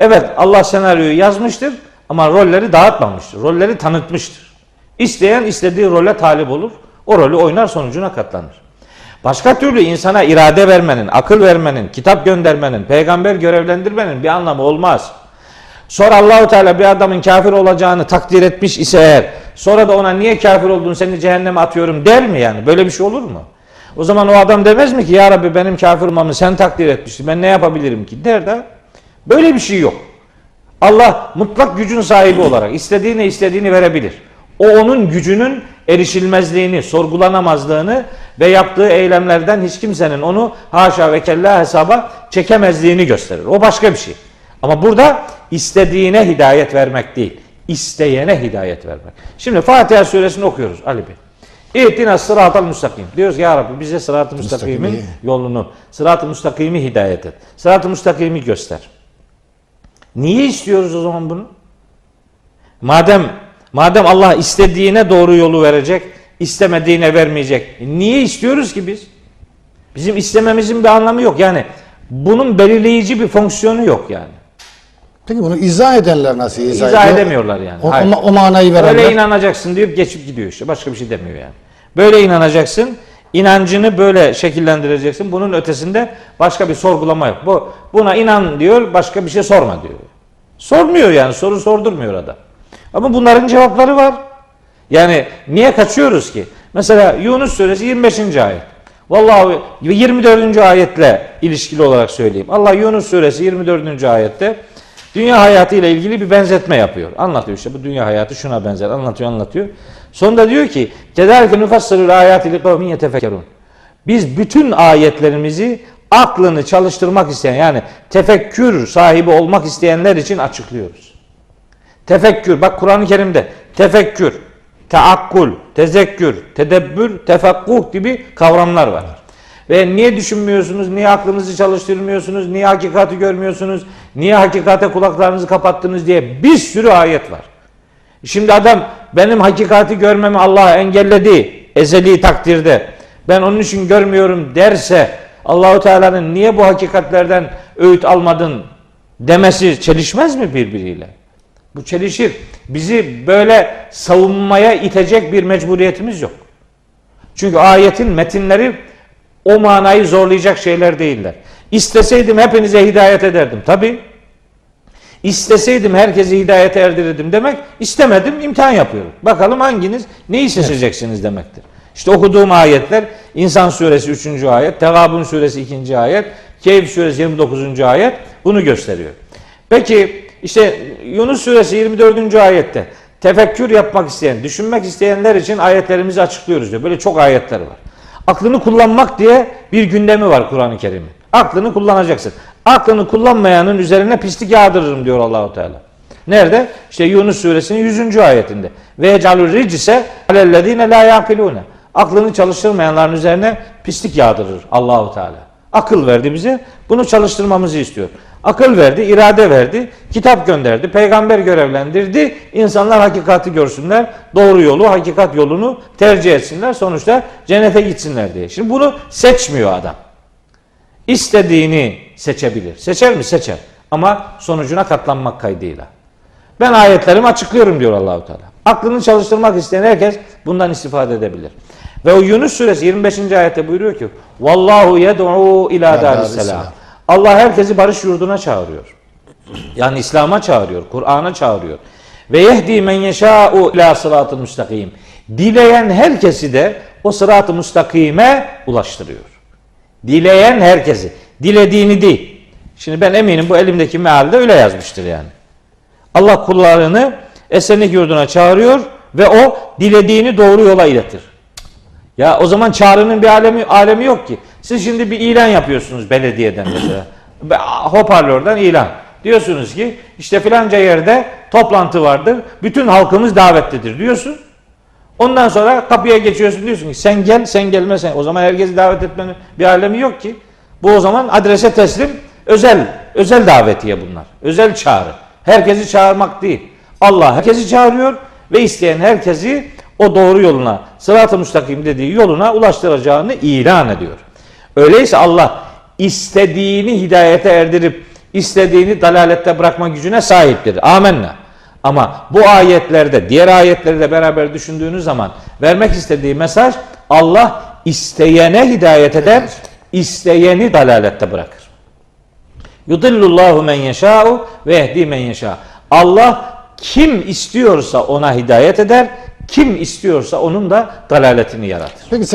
Evet Allah senaryoyu yazmıştır ama rolleri dağıtmamıştır. Rolleri tanıtmıştır. İsteyen istediği role talip olur. O rolü oynar sonucuna katlanır. Başka türlü insana irade vermenin, akıl vermenin, kitap göndermenin, peygamber görevlendirmenin bir anlamı olmaz. Sonra Allahu Teala bir adamın kafir olacağını takdir etmiş ise eğer sonra da ona niye kafir oldun seni cehenneme atıyorum der mi yani? Böyle bir şey olur mu? O zaman o adam demez mi ki ya Rabbi benim kafir olmamı sen takdir etmiştin ben ne yapabilirim ki der de böyle bir şey yok. Allah mutlak gücün sahibi olarak istediğine istediğini verebilir. O onun gücünün erişilmezliğini, sorgulanamazlığını ve yaptığı eylemlerden hiç kimsenin onu haşa ve kella hesaba çekemezliğini gösterir. O başka bir şey. Ama burada istediğine hidayet vermek değil, isteyene hidayet vermek. Şimdi Fatiha suresini okuyoruz Ali Bey. İhtina sıratal müstakim. Diyoruz ki ya Rabbi bize sırat-ı müstakimin Müstakimi. yolunu, sırat-ı müstakimi hidayet et. Sırat-ı müstakimi göster. Niye istiyoruz o zaman bunu? Madem madem Allah istediğine doğru yolu verecek, istemediğine vermeyecek. Niye istiyoruz ki biz? Bizim istememizin bir anlamı yok. Yani bunun belirleyici bir fonksiyonu yok yani. Peki bunu izah edenler nasıl izah, İzah ediyor? edemiyorlar yani. O, Hayır. o, o manayı verenler. Böyle inanacaksın diyor geçip gidiyor işte. Başka bir şey demiyor yani. Böyle inanacaksın. İnancını böyle şekillendireceksin. Bunun ötesinde başka bir sorgulama yok. Bu buna inan diyor, başka bir şey sorma diyor. Sormuyor yani, soru sordurmuyor adam. Ama bunların cevapları var. Yani niye kaçıyoruz ki? Mesela Yunus suresi 25. ayet. Vallahi 24. ayetle ilişkili olarak söyleyeyim. Allah Yunus suresi 24. ayette dünya hayatı ile ilgili bir benzetme yapıyor. Anlatıyor işte bu dünya hayatı şuna benzer. Anlatıyor, anlatıyor. Sonunda diyor ki: "Kederke nufassirul ayati li kavmin yetefekkerun." Biz bütün ayetlerimizi aklını çalıştırmak isteyen yani tefekkür sahibi olmak isteyenler için açıklıyoruz. Tefekkür bak Kur'an-ı Kerim'de tefekkür, taakkul, tezekkür, tedebbür, tefakkuh gibi kavramlar var. Ve niye düşünmüyorsunuz, niye aklınızı çalıştırmıyorsunuz, niye hakikati görmüyorsunuz, niye hakikate kulaklarınızı kapattınız diye bir sürü ayet var. Şimdi adam benim hakikati görmemi Allah engelledi ezeli takdirde. Ben onun için görmüyorum derse Allahu Teala'nın niye bu hakikatlerden öğüt almadın demesi çelişmez mi birbiriyle? Bu çelişir. Bizi böyle savunmaya itecek bir mecburiyetimiz yok. Çünkü ayetin metinleri o manayı zorlayacak şeyler değiller. İsteseydim hepinize hidayet ederdim. Tabi. İsteseydim herkesi hidayete erdirirdim demek istemedim imtihan yapıyorum. Bakalım hanginiz neyi seçeceksiniz demektir. İşte okuduğum ayetler İnsan suresi 3. ayet, Tegabun suresi 2. ayet, Keyif suresi 29. ayet bunu gösteriyor. Peki işte Yunus suresi 24. ayette tefekkür yapmak isteyen, düşünmek isteyenler için ayetlerimizi açıklıyoruz diyor. Böyle çok ayetler var. Aklını kullanmak diye bir gündemi var Kur'an-ı Kerim'in. Aklını kullanacaksın. Aklını kullanmayanın üzerine pislik yağdırırım diyor Allahu Teala. Nerede? İşte Yunus suresinin 100. ayetinde. Ve yecalur ricise alellezine la yaqilune. Aklını çalıştırmayanların üzerine pislik yağdırır Allahu Teala. Akıl verdi bize. Bunu çalıştırmamızı istiyor. Akıl verdi, irade verdi, kitap gönderdi, peygamber görevlendirdi. İnsanlar hakikati görsünler, doğru yolu, hakikat yolunu tercih etsinler. Sonuçta cennete gitsinler diye. Şimdi bunu seçmiyor adam. İstediğini seçebilir. Seçer mi? Seçer. Ama sonucuna katlanmak kaydıyla. Ben ayetlerimi açıklıyorum diyor Allahu Teala. Aklını çalıştırmak isteyen herkes bundan istifade edebilir. Ve o Yunus suresi 25. ayette buyuruyor ki: "Vallahu yed'u ila darisselam." selam." Allah herkesi barış yurduna çağırıyor. Yani İslam'a çağırıyor, Kur'an'a çağırıyor. Ve yehdi men yeşâ'u ila sıratı müstakim. Dileyen herkesi de o sıratı müstakime ulaştırıyor. Dileyen herkesi. Dilediğini değil. Şimdi ben eminim bu elimdeki mealde öyle yazmıştır yani. Allah kullarını esenlik yurduna çağırıyor ve o dilediğini doğru yola iletir. Ya o zaman çağrının bir alemi, alemi yok ki. Siz şimdi bir ilan yapıyorsunuz belediyeden mesela. Hoparlörden ilan. Diyorsunuz ki işte filanca yerde toplantı vardır. Bütün halkımız davetlidir diyorsun. Ondan sonra kapıya geçiyorsun diyorsun ki sen gel sen gelme. O zaman herkesi davet etmenin bir alemi yok ki. Bu o zaman adrese teslim özel özel davetiye bunlar. Özel çağrı. Herkesi çağırmak değil. Allah herkesi çağırıyor ve isteyen herkesi o doğru yoluna, sırat-ı müstakim dediği yoluna ulaştıracağını ilan ediyor. Öyleyse Allah istediğini hidayete erdirip istediğini dalalette bırakma gücüne sahiptir. Amenna. Ama bu ayetlerde, diğer ayetleri de beraber düşündüğünüz zaman vermek istediği mesaj Allah isteyene hidayet eder, isteyeni dalalette bırakır. Yudillullahu men yeşâ'u ve yehdi men yeşâ. Allah kim istiyorsa ona hidayet eder, kim istiyorsa onun da dalaletini yaratır. Peki sen